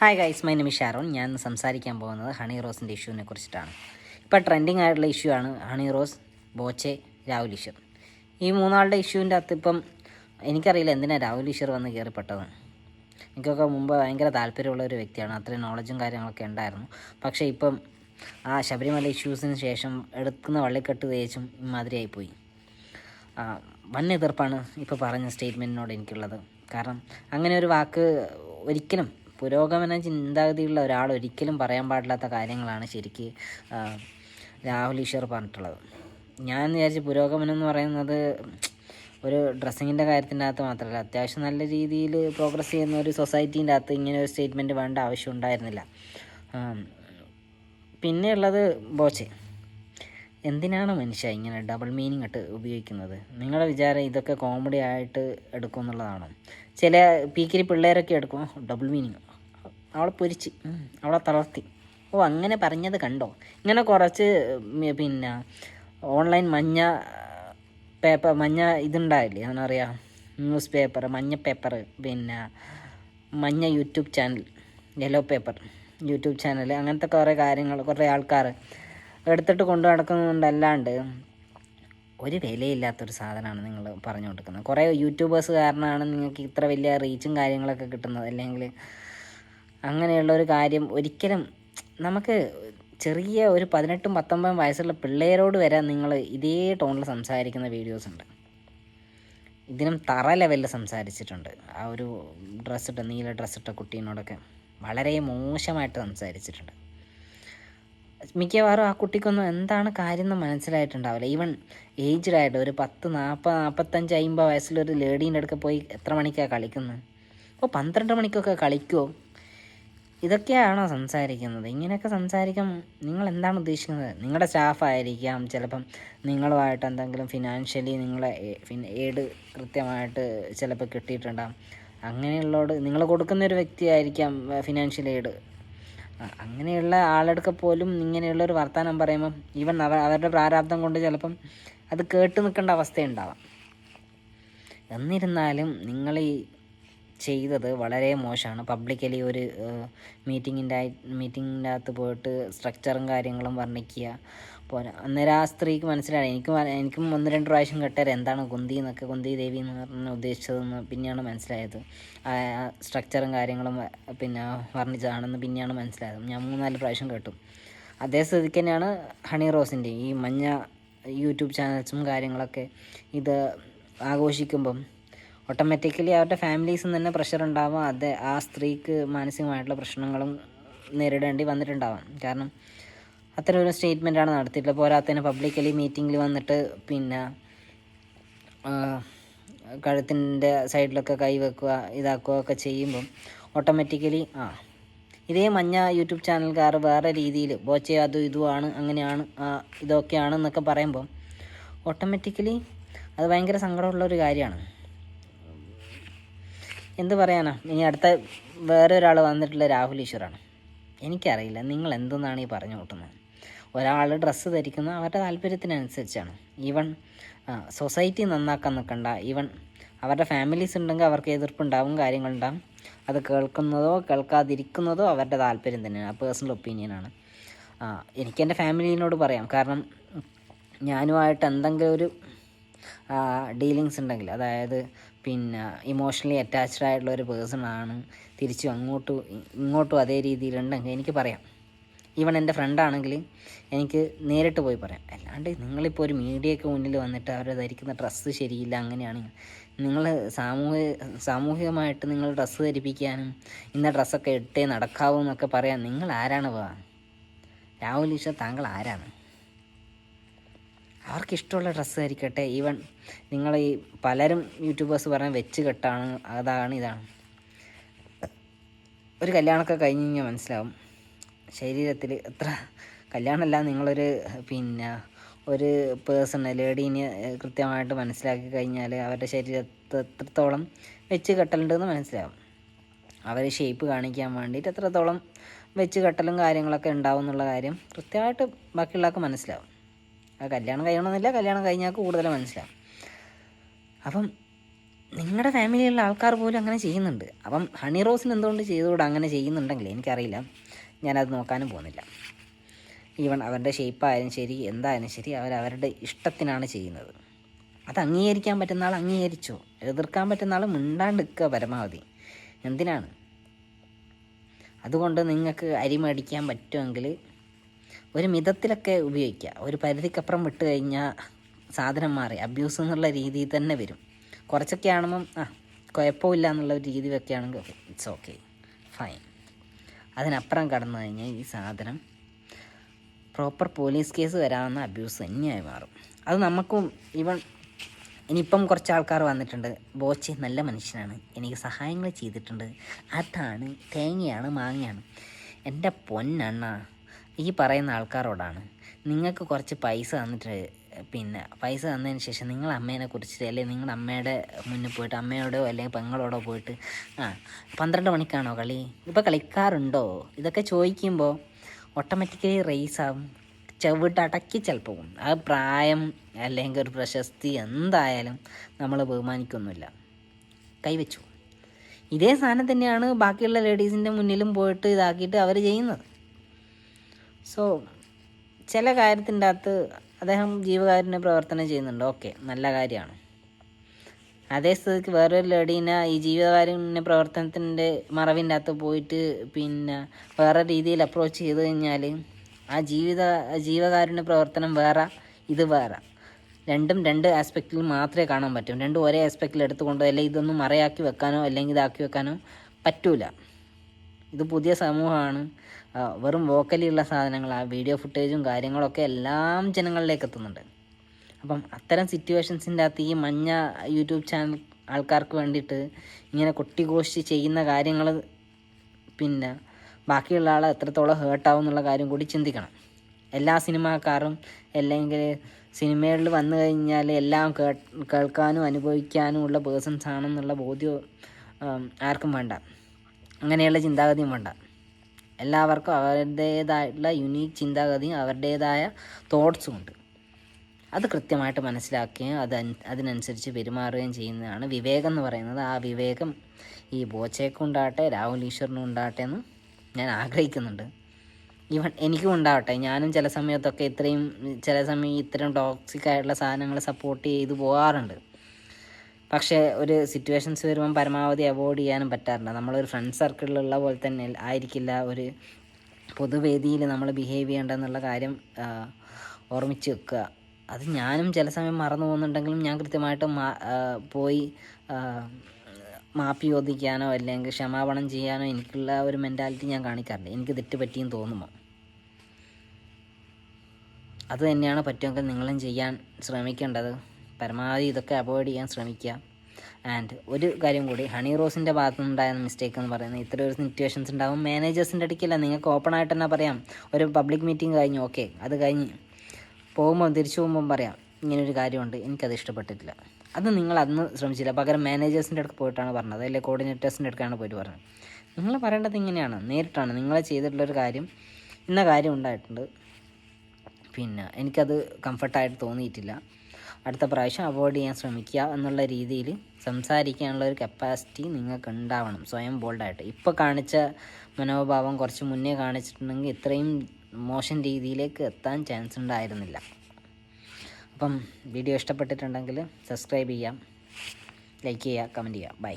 Hi guys my name Sharon ഞാൻ സംസാരിക്കാൻ പോകുന്നത് ഹണി റോസിന്റെ ഇഷ്യൂവിനെ കുറിച്ചിട്ടാണ്. ഇപ്പോൾ ട്രെൻഡിങ് ആയിട്ടുള്ള ഇഷ്യൂ ആണ് ഹണി റോസ് ബോച്ചെ രാഹുൽ ഈശ്വർ ഈ മൂന്നാളുടെ ഇഷ്യൂവിന്റെ അകത്ത് ഇപ്പം എനിക്കറിയില്ല എന്തിനാണ് രാഹുൽ ഈശ്വർ വന്ന് കയറിപ്പെട്ടത്. എനിക്കൊക്കെ മുമ്പ് ഭയങ്കര താല്പര്യമുള്ള ഒരു വ്യക്തിയാണ്. അത്രയും നോളജും കാര്യങ്ങളൊക്കെ ഉണ്ടായിരുന്നു. പക്ഷേ ഇപ്പം ആ ശബരിമല ഇഷ്യൂസിന് ശേഷം എടുക്കുന്ന വള്ളിക്കെട്ട് തേച്ചും ഇമാതിരിയായിപ്പോയി വൻ എതിർപ്പാണ് ഇപ്പോൾ പറഞ്ഞ സ്റ്റേറ്റ്മെന്റിനോട് എനിക്കുള്ളത്. കാരണം അങ്ങനെ ഒരു വാക്ക് ഒരിക്കലും പുരോഗമന ചിന്താഗതിയുള്ള ഒരാൾ ഒരിക്കലും പറയാൻ പാടില്ലാത്ത കാര്യങ്ങളാണ് ശരിക്ക് രാഹുൽ ഈശ്വർ പറഞ്ഞിട്ടുള്ളത്. ഞാൻ വിചാരിച്ച് പുരോഗമനം എന്ന് പറയുന്നത് ഒരു ഡ്രസ്സിങ്ങിന്റെ കാര്യത്തിന്റെ അകത്ത് മാത്രമല്ല അത്യാവശ്യം നല്ല രീതിയിൽ പ്രോഗ്രസ് ചെയ്യുന്ന ഒരു സൊസൈറ്റീന്റെ അകത്ത് ഇങ്ങനെ ഒരു സ്റ്റേറ്റ്മെന്റ് വേണ്ട ആവശ്യം ഉണ്ടായിരുന്നില്ല. പിന്നെയുള്ളത് ബോച്ചെ എന്തിനാണ് മനുഷ്യ ഇങ്ങനെ ഡബിൾ മീനിങ് ഇട്ട് ഉപയോഗിക്കുന്നത്? നിങ്ങളുടെ വിചാരം ഇതൊക്കെ കോമഡി ആയിട്ട് എടുക്കും എന്നുള്ളതാണോ? ചില പീക്കിരി പിള്ളേരൊക്കെ എടുക്കും ഡബിൾ മീനിങ്. അവളെ പൊരിച്ച്. അവളെ തളർത്തി. ഓ അങ്ങനെ പറഞ്ഞത് കണ്ടോ? ഇങ്ങനെ കുറച്ച് പിന്നെ ഓൺലൈൻ മഞ്ഞ പേപ്പർ മഞ്ഞ ഇതുണ്ടായില്ലേ? എന്താ പറയുക ന്യൂസ് പേപ്പർ മഞ്ഞ പേപ്പർ പിന്നെ മഞ്ഞ YouTube channel yellow paper YouTube channel അങ്ങനത്തെ കുറേ കാര്യങ്ങൾ കുറേ ആൾക്കാർ എടുത്തിട്ട് കൊണ്ടു നടക്കുന്നുണ്ടല്ലാണ്ട് ഒരു വിലയില്ലാത്തൊരു സാധനമാണ് നിങ്ങൾ പറഞ്ഞു കൊടുക്കുന്നത് കുറേ യൂട്യൂബേഴ്സ് കാരണമാണ് നിങ്ങൾക്ക് ഇത്ര വലിയ റീച്ചും കാര്യങ്ങളൊക്കെ കിട്ടുന്നത്. അല്ലെങ്കിൽ അങ്ങനെയുള്ള ഒരു കാര്യം ഒരിക്കലും നമുക്ക് ചെറിയ ഒരു പതിനെട്ടും പത്തൊമ്പതും വയസ്സുള്ള പിള്ളേരോട് വരെ നിങ്ങൾ ഇതേ ടോണിൽ സംസാരിക്കുന്ന വീഡിയോസ് ഉണ്ട്. ഇതിനും തറ ലെവലിൽ സംസാരിച്ചിട്ടുണ്ട്. ആ ഒരു ഡ്രസ്സിട്ട നീല ഡ്രസ്സിട്ട കുട്ടീനോടൊക്കെ വളരെ മോശമായിട്ട് സംസാരിച്ചിട്ടുണ്ട്. മിക്കവാറും ആ കുട്ടിക്കൊന്നും എന്താണ് കാര്യം എന്ന് മനസ്സിലായിട്ടുണ്ടാവില്ല. ഈവൻ ഏജ്ഡ് ആയിട്ട് ഒരു പത്ത് നാൽപ്പത് നാൽപ്പത്തഞ്ച് അമ്പത് വയസ്സിലൊരു ലേഡീന്റെ അടുക്ക പോയി എത്ര മണിക്കാണ് കളിക്കുന്നത് അപ്പോൾ പന്ത്രണ്ട് മണിക്കൊക്കെ കളിക്കുമോ ഇതൊക്കെയാണോ സംസാരിക്കുന്നത്? ഇങ്ങനെയൊക്കെ സംസാരിക്കാൻ നിങ്ങൾ എന്താണ് ഉദ്ദേശിക്കുന്നത്? നിങ്ങളുടെ സ്റ്റാഫായിരിക്കാം ചിലപ്പം നിങ്ങളുമായിട്ട് എന്തെങ്കിലും ഫിനാൻഷ്യലി നിങ്ങളെ എയ്ഡ് കൃത്യമായിട്ട് ചിലപ്പോൾ കിട്ടിയിട്ടുണ്ടാകും അങ്ങനെയുള്ളോട് നിങ്ങൾ കൊടുക്കുന്ന ഒരു വ്യക്തിയായിരിക്കാം ഫിനാൻഷ്യൽ എയ്ഡ് അങ്ങനെയുള്ള ആളെടുക്ക പോലും ഇങ്ങനെയുള്ള ഒരു വർത്തമാനം പറയുമ്പം ഈവൻ അവ അവരുടെ പ്രാരാബ്ദം കൊണ്ട് ചിലപ്പം അത് കേട്ട് നിൽക്കേണ്ട അവസ്ഥയുണ്ടാവാം. എന്നിരുന്നാലും നിങ്ങൾ ഈ ചെയ്തത് വളരെ മോശമാണ്. പബ്ലിക്കലി ഒരു മീറ്റിങ്ങിന്റെ മീറ്റിങ്ങിന്റെ അകത്ത് പോയിട്ട് സ്ട്രക്ചറും കാര്യങ്ങളും വർണിക്കുക. പോരാ അന്നേരം ആ സ്ത്രീക്ക് മനസ്സിലായി. എനിക്ക് എനിക്കും ഒന്ന് രണ്ട് പ്രാവശ്യം കേട്ടേരം. എന്താണ് കുന്തി എന്നൊക്കെ കുന്തി ദേവി എന്ന് പറഞ്ഞ് ഉദ്ദേശിച്ചതെന്ന് പിന്നെയാണ് മനസ്സിലായത്. ആ സ്ട്രക്ചറും കാര്യങ്ങളും പിന്നെ വർണിച്ചതാണെന്ന് പിന്നെയാണ് മനസ്സിലായത്. ഞാൻ മൂന്നാൽ പ്രാവശ്യം കേട്ടു. അതേ സ്ഥിതിക്ക് തന്നെയാണ് ഹണി റോസിന്റെ ഈ മഞ്ഞ യൂട്യൂബ് ചാനൽസും കാര്യങ്ങളൊക്കെ ഇത് ആഘോഷിക്കുമ്പം ഓട്ടോമാറ്റിക്കലി അവരുടെ ഫാമിലീസിൽ തന്നെ പ്രഷർ ഉണ്ടാവാം. അത് ആ സ്ത്രീക്ക് മാനസികമായിട്ടുള്ള പ്രശ്നങ്ങളും നേരിടേണ്ടി വന്നിട്ടുണ്ടാവാം. കാരണം അത്തരം ഒരു സ്റ്റേറ്റ്മെന്റാണ് നടത്തിയിട്ടുള്ളത്. പോരാത്തതിന് പബ്ലിക്കലി മീറ്റിങ്ങിൽ വന്നിട്ട് പിന്നെ കഴുത്തിന്റെ സൈഡിലൊക്കെ കൈവെക്കുക ഇതാക്കുക ഒക്കെ ചെയ്യുമ്പം ഓട്ടോമാറ്റിക്കലി ആ ഇതേ മഞ്ഞ യൂട്യൂബ് ചാനൽക്കാർ വേറെ രീതിയിൽ ബോച്ചെ അതും ഇതുമാണ് അങ്ങനെയാണ് ഇതൊക്കെയാണ് എന്നൊക്കെ പറയുമ്പം ഓട്ടോമാറ്റിക്കലി അത് ഭയങ്കര സങ്കടമുള്ള ഒരു കാര്യമാണ്. എന്ത് പറയാനാ? ഇനി അടുത്ത വേറെ ഒരാൾ വന്നിട്ടുള്ള രാഹുൽ ഈശ്വറാണ്. എനിക്കറിയില്ല നിങ്ങൾ എന്തെന്നാണ് ഈ പറഞ്ഞു കൂട്ടുന്നത്? ഒരാൾ ഡ്രസ്സ് ധരിക്കുന്നത് അവരുടെ താല്പര്യത്തിനനുസരിച്ചാണ്. ഈവൺ സൊസൈറ്റി നന്നാക്കാൻ നിൽക്കണ്ട. ഈവൺ അവരുടെ ഫാമിലീസ് ഉണ്ടെങ്കിൽ അവർക്ക് എതിർപ്പുണ്ടാവും കാര്യങ്ങളുണ്ടാവും. അത് കേൾക്കുന്നതോ കേൾക്കാതിരിക്കുന്നതോ അവരുടെ താല്പര്യം തന്നെയാണ്. പേഴ്സണൽ ഒപ്പീനിയനാണ് എനിക്ക് എന്റെ ഫാമിലിനോട് പറയാം. കാരണം ഞാനുമായിട്ട് എന്തെങ്കിലും ഒരു ഡീലിങ്സ് ഉണ്ടെങ്കിൽ അതായത് പിന്നെ ഇമോഷണലി അറ്റാച്ച്ഡ് ആയിട്ടുള്ള ഒരു പേഴ്സണാണ് തിരിച്ചും അങ്ങോട്ടും ഇങ്ങോട്ടും അതേ രീതിയിലുണ്ടെങ്കിൽ എനിക്ക് പറയാം. ഈവൺ എന്റെ ഫ്രണ്ടാണെങ്കിൽ എനിക്ക് നേരിട്ട് പോയി പറയാം. അല്ലാണ്ട് നിങ്ങളിപ്പോൾ ഒരു മീഡിയയ്ക്ക് മുന്നിൽ വന്നിട്ട് അവർ ധരിക്കുന്ന ഡ്രസ്സ് ശരിയില്ല അങ്ങനെയാണ്. നിങ്ങൾ സാമൂഹിക സാമൂഹികമായിട്ട് നിങ്ങൾ ഡ്രസ്സ് ധരിപ്പിക്കാനും ഇന്ന ഡ്രസ്സൊക്കെ ഇട്ടേ നടക്കാവൂ എന്നൊക്കെ പറയാൻ നിങ്ങൾ ആരാണ് പോവാ? രാഹുൽ ഈശ്വർ താങ്കൾ ആരാണ്? അവർക്ക് ഇഷ്ടമുള്ള ഡ്രസ്സ് ധരിക്കട്ടെ ഈവൻ നിങ്ങൾ ഈ പലരും യൂട്യൂബേഴ്സ് പറഞ്ഞ വെച്ച് കെട്ടാണ് അതാണ് ഇതാണ്. ഒരു കല്യാണമൊക്കെ കഴിഞ്ഞ് കഴിഞ്ഞാൽ മനസ്സിലാവും. ശരീരത്തിൽ എത്ര കല്യാണമല്ല നിങ്ങളൊരു പിന്നെ ഒരു പേഴ്സൺ ലേഡീനെ കൃത്യമായിട്ട് മനസ്സിലാക്കി കഴിഞ്ഞാൽ അവരുടെ ശരീരത്തെ എത്രത്തോളം വെച്ച് കെട്ടലുണ്ടെന്ന് മനസ്സിലാവും. അവർ ഷേപ്പ് കാണിക്കാൻ വേണ്ടിയിട്ട് എത്രത്തോളം വെച്ച് കെട്ടലും കാര്യങ്ങളൊക്കെ ഉണ്ടാവും എന്നുള്ള കാര്യം കൃത്യമായിട്ട് ബാക്കിയുള്ളവർക്ക് മനസ്സിലാവും. കല്യാണം കഴിയണമെന്നില്ല കല്യാണം കഴിഞ്ഞാൽ കൂടുതൽ മനസ്സിലാവും. അപ്പം നിങ്ങളുടെ ഫാമിലിയിലുള്ള ആൾക്കാർ പോലും അങ്ങനെ ചെയ്യുന്നുണ്ട്. അപ്പം ഹണി റോസിന് എന്തുകൊണ്ട് ചെയ്തുകൂടെ അങ്ങനെ ചെയ്യുന്നുണ്ടെങ്കിൽ എനിക്കറിയില്ല. ഞാനത് നോക്കാനും പോകുന്നില്ല. ഈവൺ അവരുടെ ഷേപ്പായാലും ശരി എന്തായാലും ശരി അവരവരുടെ ഇഷ്ടത്തിനാണ് ചെയ്യുന്നത്. അത് അംഗീകരിക്കാൻ പറ്റുന്ന ആൾ അംഗീകരിച്ചോ? എതിർക്കാൻ പറ്റുന്ന ആൾ മിണ്ടാണ്ടിരിക്കുക പരമാവധി. എന്തിനാണ്? അതുകൊണ്ട് നിങ്ങൾക്ക് അരി മേടിക്കാൻ പറ്റുമെങ്കിൽ ഒരു മിതത്തിലൊക്കെ ഉപയോഗിക്കുക. ഒരു പരിധിക്കപ്പുറം വിട്ട് കഴിഞ്ഞാൽ സാധനം മാറി. അബ്യൂസ് എന്നുള്ള രീതിയിൽ തന്നെ വരും. കുറച്ചൊക്കെ ആണെന്നും ആ കുഴപ്പമില്ല എന്നുള്ള ഒരു രീതി വെക്കുകയാണെങ്കിൽ ഓക്കെ ഇറ്റ്സ് ഓക്കെ ഫൈൻ അതിനപ്പുറം കടന്നു കഴിഞ്ഞാൽ ഈ സാധനം പ്രോപ്പർ പോലീസ് കേസ് വരാവുന്ന അബ്യൂസ് തന്നെയായി മാറും. അത് നമുക്കും ഇവൺ ഇനിയിപ്പം കുറച്ച് ആൾക്കാർ വന്നിട്ടുണ്ട്. ബോച്ചി നല്ല മനുഷ്യനാണ്. എനിക്ക് സഹായങ്ങൾ ചെയ്തിട്ടുണ്ട്. അതാണ് തേങ്ങയാണ് മാങ്ങയാണ്. എന്റെ പൊന്നണ്ണ ഈ പറയുന്ന ആൾക്കാരോടാണ്. നിങ്ങൾക്ക് കുറച്ച് പൈസ തന്നിട്ട് പിന്നെ പൈസ തന്നതിന് ശേഷം നിങ്ങൾ അമ്മേനെ കുറിച്ചിട്ട് അല്ലെങ്കിൽ നിങ്ങളുടെ അമ്മയുടെ മുന്നിൽ പോയിട്ട് അമ്മയോടോ അല്ലെങ്കിൽ പെങ്ങളോടോ പോയിട്ട് ആ പന്ത്രണ്ട് മണിക്കാണോ കളി? ഇപ്പോൾ കളിക്കാറുണ്ടോ? ഇതൊക്കെ ചോദിക്കുമ്പോൾ ഓട്ടോമാറ്റിക്കലി റേസ് ആവും. ചവിട്ടടക്കി ചിലപ്പോൾ പോകും. ആ പ്രായം അല്ലെങ്കിൽ ഒരു പ്രശസ്തി എന്തായാലും നമ്മൾ ബഹുമാനിക്കൊന്നുമില്ല. കൈവച്ചു. ഇതേ സാധനം തന്നെയാണ് ബാക്കിയുള്ള ലേഡീസിന്റെ മുന്നിലും പോയിട്ട് ഇതാക്കിയിട്ട് അവർ ചെയ്യുന്നത്. സോ ചില കാര്യത്തിന്റെ അകത്ത് അദ്ദേഹം ജീവകാരുണ്യ പ്രവർത്തനം ചെയ്യുന്നുണ്ട്. ഓക്കെ നല്ല കാര്യമാണ്. അതേ സ്ഥിതിക്ക് വേറൊരു ലേഡീനെ ഈ ജീവകാരുണ്യ പ്രവർത്തനത്തിന്റെ മറവിന്റെ അകത്ത് പോയിട്ട് പിന്നെ വേറെ രീതിയിൽ അപ്രോച്ച് ചെയ്ത് കഴിഞ്ഞാൽ ആ ജീവിത ജീവകാരുണ്യ പ്രവർത്തനം വേറെ ഇത് വേറെ. രണ്ടും രണ്ട് ആസ്പെക്റ്റിൽ മാത്രമേ കാണാൻ പറ്റും. രണ്ടും ഒരേ ആസ്പെക്റ്റിൽ എടുത്തുകൊണ്ട് അല്ലെങ്കിൽ ഇതൊന്നും മറയാക്കി വെക്കാനോ അല്ലെങ്കിൽ ഇതാക്കി വെക്കാനോ പറ്റൂല. ഇത് പുതിയ സമൂഹമാണ്. വെറും വോക്കലിയുള്ള സാധനങ്ങൾ ആ വീഡിയോ ഫുട്ടേജും കാര്യങ്ങളൊക്കെ എല്ലാം ജനങ്ങളിലേക്ക് എത്തുന്നുണ്ട്. അപ്പം അത്തരം സിറ്റുവേഷൻസിന്റെ അകത്ത് ഈ മഞ്ഞ യൂട്യൂബ് ചാനൽ ആൾക്കാർക്ക് വേണ്ടിയിട്ട് ഇങ്ങനെ കൊട്ടിഘോഷിച്ച് ചെയ്യുന്ന കാര്യങ്ങൾ പിന്നെ ബാക്കിയുള്ള ആളെ എത്രത്തോളം ഹേർട്ടാവും എന്നുള്ള കാര്യം കൂടി ചിന്തിക്കണം. എല്ലാ സിനിമാക്കാരും അല്ലെങ്കിൽ സിനിമകളിൽ വന്നു കഴിഞ്ഞാൽ എല്ലാം കേ കേൾക്കാനും അനുഭവിക്കാനും ഉള്ള പേഴ്സൺസ് ആണെന്നുള്ള ബോധ്യം ആർക്കും വേണ്ട. അങ്ങനെയുള്ള ചിന്താഗതിയും വേണ്ട. എല്ലാവർക്കും അവരുടേതായിട്ടുള്ള യുണീക്ക് ചിന്താഗതിയും അവരുടേതായ തോട്ട്സും ഉണ്ട്. അത് കൃത്യമായിട്ട് മനസ്സിലാക്കുകയും അത് അതിനനുസരിച്ച് പെരുമാറുകയും ചെയ്യുന്നതാണ് വിവേകം എന്ന് പറയുന്നത്. ആ വിവേകം ഈ ബോച്ചയ്ക്കും രാഹുൽ ഈശ്വറിനും ഉണ്ടാകട്ടെ എന്ന് ഞാൻ ആഗ്രഹിക്കുന്നുണ്ട്. ഈവൻ എനിക്കും ഉണ്ടാവട്ടെ ഞാനും ചില സമയത്തൊക്കെ ഇത്രയും ചില സമയം ഇത്തരം ടോക്സിക് ആയിട്ടുള്ള സാധനങ്ങൾ സപ്പോർട്ട് ചെയ്ത് പോകാറുണ്ട്. പക്ഷേ ഒരു സിറ്റുവേഷൻസ് വരുമ്പം പരമാവധി അവോയ്ഡ് ചെയ്യാനും പറ്റാറില്ല. നമ്മളൊരു ഫ്രണ്ട് സർക്കിളിലുള്ള പോലെ തന്നെ ആയിരിക്കില്ല ഒരു പൊതുവേദിയിൽ നമ്മൾ ബിഹേവ് ചെയ്യേണ്ടതെന്നുള്ള കാര്യം ഓർമ്മിച്ച് വെക്കുക. അത് ഞാനും ചില സമയം മറന്നു പോകുന്നുണ്ടെങ്കിലും ഞാൻ കൃത്യമായിട്ട് പോയി മാപ്പി ചോദിക്കാനോ അല്ലെങ്കിൽ ക്ഷമാപണം ചെയ്യാനോ എനിക്കുള്ള ഒരു മെന്റാലിറ്റി ഞാൻ കാണിക്കാറില്ല. എനിക്ക് തെറ്റ് പറ്റിയെന്ന് തോന്നുമോ? അത് തന്നെയാണ് പറ്റുമെങ്കിൽ നിങ്ങളും ചെയ്യാൻ ശ്രമിക്കേണ്ടത്. പരമാവധി ഇതൊക്കെ അവോയ്ഡ് ചെയ്യാൻ ശ്രമിക്കുക. ആൻഡ് ഒരു കാര്യം കൂടി ഹണി റോസിന്റെ ഭാഗത്തു നിന്നുണ്ടായ മിസ്റ്റേക്ക് എന്ന് പറയുന്നത് ഇത്ര ഒരു സിറ്റുവേഷൻസ് ഉണ്ടാവും. മാനേജേഴ്സിന്റെ ഇടയ്ക്കല്ല നിങ്ങൾക്ക് ഓപ്പൺ ആയിട്ട് തന്നെ പറയാം. ഒരു പബ്ലിക് മീറ്റിംഗ് കഴിഞ്ഞു ഓക്കെ അത് കഴിഞ്ഞ് പോകുമ്പോൾ തിരിച്ചു പോകുമ്പം പറയാം ഇങ്ങനൊരു കാര്യമുണ്ട് എനിക്കത് ഇഷ്ടപ്പെട്ടിട്ടില്ല. അത് നിങ്ങൾ അന്ന് ശ്രമിച്ചില്ല. പകരം മാനേജേഴ്സിന്റെ അടുത്ത് പോയിട്ടാണ് പറഞ്ഞത് അല്ലെങ്കിൽ കോർഡിനേറ്റേഴ്സിന്റെ അടുക്കാണ് പോയിട്ട് പറഞ്ഞത്. നിങ്ങൾ പറയേണ്ടത് ഇങ്ങനെയാണ്. നേരിട്ടാണ്. നിങ്ങൾ ചെയ്തിട്ടുള്ളൊരു കാര്യം ഇന്ന കാര്യം ഉണ്ടായിട്ടുണ്ട്. പിന്നെ എനിക്കത് കംഫർട്ടായിട്ട് തോന്നിയിട്ടില്ല. അടുത്ത പ്രാവശ്യം അവോയ്ഡ് ചെയ്യാൻ ശ്രമിക്കുക എന്നുള്ള രീതിയിൽ സംസാരിക്കാനുള്ള ഒരു കപ്പാസിറ്റി നിങ്ങൾക്ക് ഉണ്ടാവണം. സ്വയം ബോൾഡായിട്ട് ഇപ്പോൾ കാണിച്ച മനോഭാവം കുറച്ച് മുന്നേ കാണിച്ചിട്ടുണ്ടെങ്കിൽ ഇത്രയും മോശം രീതിയിലേക്ക് എത്താൻ ചാൻസ് ഉണ്ടായിരുന്നില്ല. അപ്പം വീഡിയോ ഇഷ്ടപ്പെട്ടിട്ടുണ്ടെങ്കിൽ സബ്സ്ക്രൈബ് ചെയ്യാം ലൈക്ക് ചെയ്യുക കമന്റ് ചെയ്യുക ബൈ